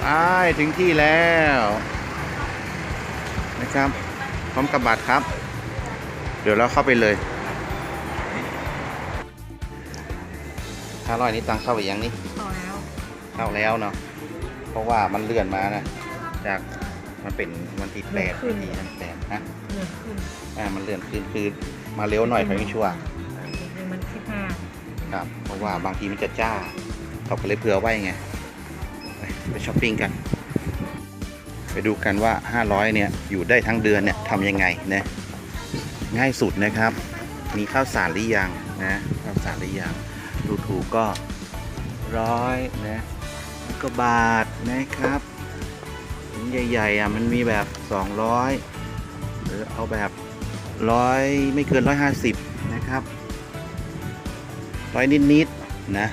ไปถึงที่แล้วนะครับพร้อมกับบัตรครับ เดี๋ยวเราเข้าไปเลยห้าร้อยนี้ตังเข้าไปยังนี่พอแล้วเข้าแล้วเนาะเพราะว่ามันเลื่อนมานะจากมันเป็นวันที่แปดวันที่แปดฮะเงินขึ้นอ่ามันเลื่อนคืนคือมาเร็วหน่อยไปไม่ชัวร์อีกหนึ่งมันสิบห้าครับเพราะว่าบางทีมันจะจ้าเขาก็เลยเผื่อไว้ไง ไปช้อปปิ้งกัน ไปดูกันว่า 500 เนี่ย อยู่ได้ทั้งเดือนเนี่ยทำยังไงนะง่ายสุดนะครับ มีข้าวสารหรือยังนะข้าวสารหรือยังดูถูกก็ร้อยนะแล้วก็บาทนะครับถุงใหญ่ๆอะมันมีแบบ 200 หรือเอาแบบร้อยไม่เกิน 150 นะครับร้อยนิดๆนะ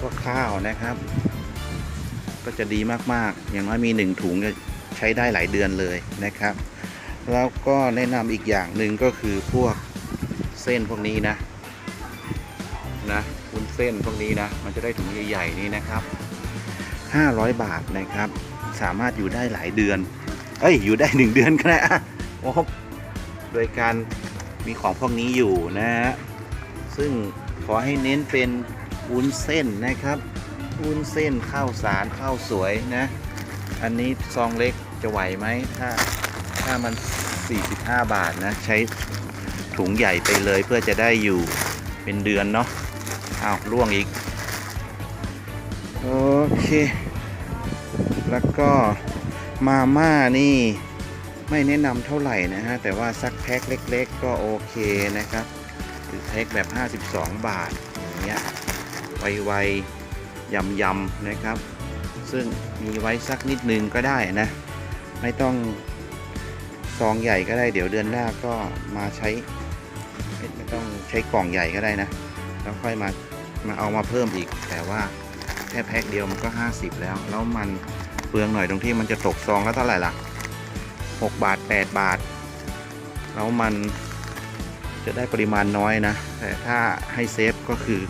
ก็ข้าวนะครับ ก็จะดีมากๆ อย่างน้อยมีหนึ่งถุงจะใช้ได้หลายเดือนเลยนะครับ แล้วก็แนะนำอีกอย่างหนึ่งก็คือพวกเส้นพวกนี้นะนะวุ้นเส้นพวกนี้นะ มันจะได้ถุงใหญ่ๆนี้นะครับ 500 บาทนะครับ สามารถอยู่ได้หลายเดือน เอ้ย อยู่ได้หนึ่งเดือนก็ได้อะโอ้โดยการมีของพวกนี้อยู่นะฮะซึ่งขอให้เน้นเป็นวุ้นเส้นนะครับ วุ้นเส้นข้าวสารข้าวสวยนะ อันนี้ซองเล็กจะไหวไหมถ้าถ้ามัน 45 บาทนะ ใช้ถุงใหญ่ไปเลยเพื่อจะได้อยู่เป็นเดือนเนาะอ้าวล่วงอีก โอเค แล้วก็มาม่านี่ไม่แนะนำเท่าไหร่นะฮะ แต่ว่าสักแพ็คเล็ก ๆ ก็โอเคนะครับหรือแพ็คแบบ 52 บาทอย่างเงี้ยไวๆ ยำๆนะครับ ซึ่งมีไว้สักนิดนึงก็ได้นะ ไม่ต้องซองใหญ่ก็ได้เดี๋ยวเดือนหน้าก็มาใช้ไม่ไม่ต้องใช้กล่องใหญ่ก็ได้นะ แล้วค่อยมามาเอามาเพิ่มอีก แต่ว่าแค่แพ็คเดียวมันก็ 50 แล้ว แล้วมันเปลืองหน่อยตรงที่มันจะตกซองแล้วเท่าไหร่ล่ะ 6 บาท 8 บาท แล้วมันจะได้ปริมาณน้อยนะ แต่ถ้าให้เซฟก็คือ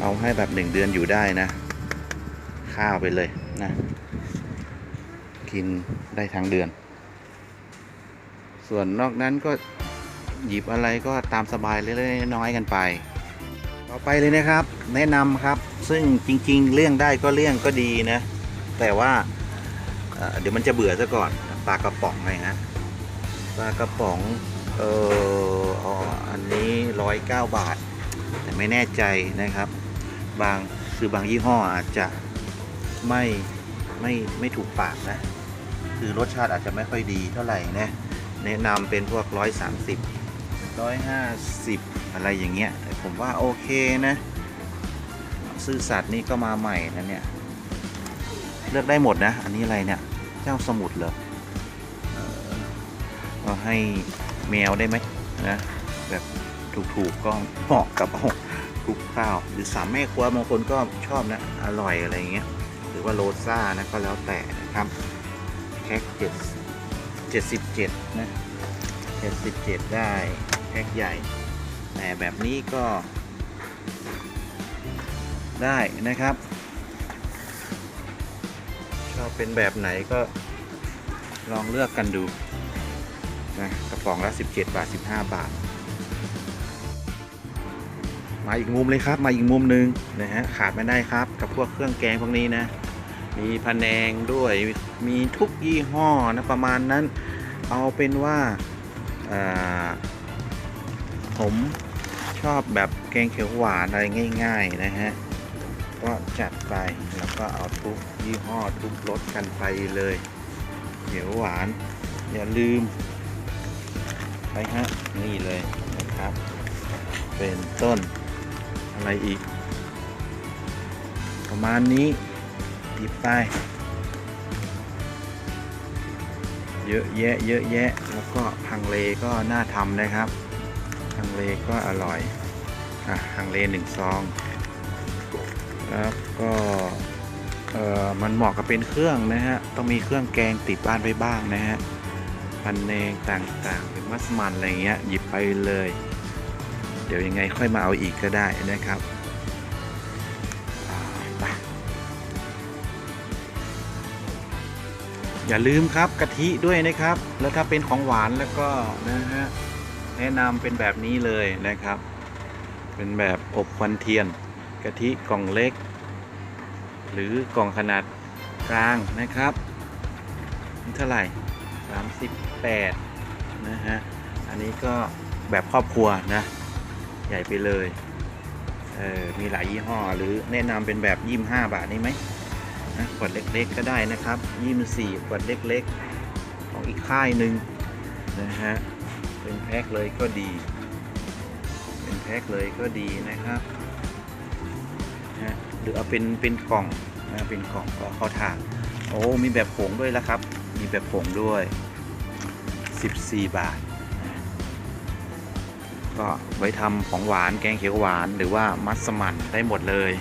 เอาให้แบบหนึ่งเดือนอยู่ได้นะ ข้าวไปเลยนะ กินได้ทั้งเดือน ส่วนนอกนั้นก็หยิบอะไรก็ตามสบายเล็กๆน้อยๆกันไป ต่อไปเลยนะครับ แนะนำครับ ซึ่งจริง ๆ เลี่ยงได้ก็เลี่ยงก็ดีนะ แต่ว่าเดี๋ยวมันจะเบื่อซะก่อนปลากระป๋องไงฮะปลากระป๋องเอออ๋ออันนี้ร้อยเก้าบาท แต่ไม่แน่ใจนะครับ บางคือบางยี่ห้ออาจจะไม่ไม่ไม่ถูกปากนะ คือรสชาติอาจจะไม่ค่อยดีเท่าไหร่นะ แนะนำเป็นพวกร้อยสามสิบร้อยห้าสิบอะไรอย่างเงี้ยแต่ผมว่าโอเคนะ ซื่อสัตย์นี่ก็มาใหม่นะเนี่ย เลือกได้หมดนะ อันนี้อะไรเนี่ย เจ้าสมุทรเหรอเอาให้แมวได้ไหมนะ แบบถูกๆก็เหมาะกับเอา คลุกข้าว หรือสามแม่ครัวบางคนก็ชอบนะ อร่อยอะไรเงี้ยหรือว่าโรซ่านะก็แล้วแต่นะครับแพ็กเจ็ดเจ็ดสิบเจ็ดนะเจ็ดสิบเจ็ดได้แพ็กใหญ่แต่แบบนี้ก็ได้นะครับชอบเป็นแบบไหนก็ลองเลือกกันดูนะกระป๋องละ 17 บาท 15 บาท มาอีกมุมเลยครับ มาอีกมุมหนึ่งนะฮะขาดไม่ได้ครับ กับพวกเครื่องแกงพวกนี้นะ มีพะแนงด้วยมีทุกยี่ห้อนะประมาณนั้น เอาเป็นว่าอ่าผมชอบแบบแกงเขียวหวานอะไรง่าย ๆ นะฮะก็จัดไปแล้วก็เอาทุกยี่ห้อทุกรสกันไปเลยเขียวหวาน อย่าลืมไปฮะนี่เลยนะครับ เป็นต้น อะไรอีก ประมาณนี้หยิบไปเยอะแยะเยอะแยะ แล้วก็ฮังเลก็น่าทำนะครับฮังเลก็อร่อย อะฮังเลหนึ่งซอง แล้วก็เออมันเหมาะกับเป็นเครื่องนะฮะ ต้องมีเครื่องแกงติดบ้านไว้บ้างนะฮะ พันเนงต่างๆหรือมัสมันอะไรเงี้ยหยิบไปเลย เดี๋ยวยังไงค่อยมาเอาอีกก็ได้นะครับอ่าไปอย่าลืมครับกะทิด้วยนะครับ แล้วถ้าเป็นของหวานแล้วก็นะฮะแนะนำเป็นแบบนี้เลยนะครับ เป็นแบบอบควันเทียนกะทิกล่องเล็ก หรือกล่องขนาดกลางนะครับนี่เท่าไหร่ 38 นะฮะ อันนี้ก็แบบครอบครัวนะ ใหญ่ไปเลยเออมีหลายยี่ห้อหรือแนะนำเป็นแบบยี่ห้าบาทนี่ไหมนะขวดเล็กๆก็ได้นะครับยี่สี่ขวดเล็กๆ ของอีกค่ายหนึ่งนะฮะเป็นแพ็คเลยก็ดี เป็นแพ็คเลยก็ดีนะครับนะหรือเอาเป็นเป็นกล่องนะเป็นกล่องก็เข้าทางโอ้มีแบบผงด้วยแล้วครับ มีแบบผงด้วย 14 บาท ก็ไว้ทำของหวานแกงเขียวหวานหรือว่ามัสมั่นได้หมดเลย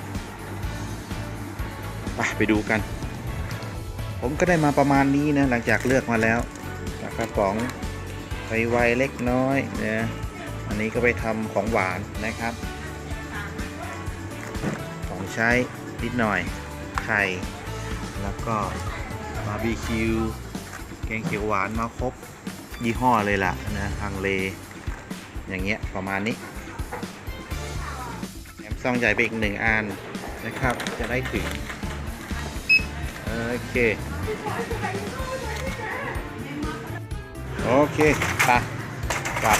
ไปไปดูกัน ผมก็ได้มาประมาณนี้นะหลังจากเลือกมาแล้วจากกระป๋องไวๆเล็กน้อยนะอันนี้ก็ไปทำของหวานนะครับ ของใช้นิดหน่อยไข่แล้วก็บาร์บีคิวแกงเขียวหวานมาครบยี่ห้อเลยล่ะนะฮังเล อย่างเงี้ยประมาณนี้แถมซองใหญ่ไปอีกหนึ่งอันนะครับ จะได้ถึง โอเค โอเคไปกลับ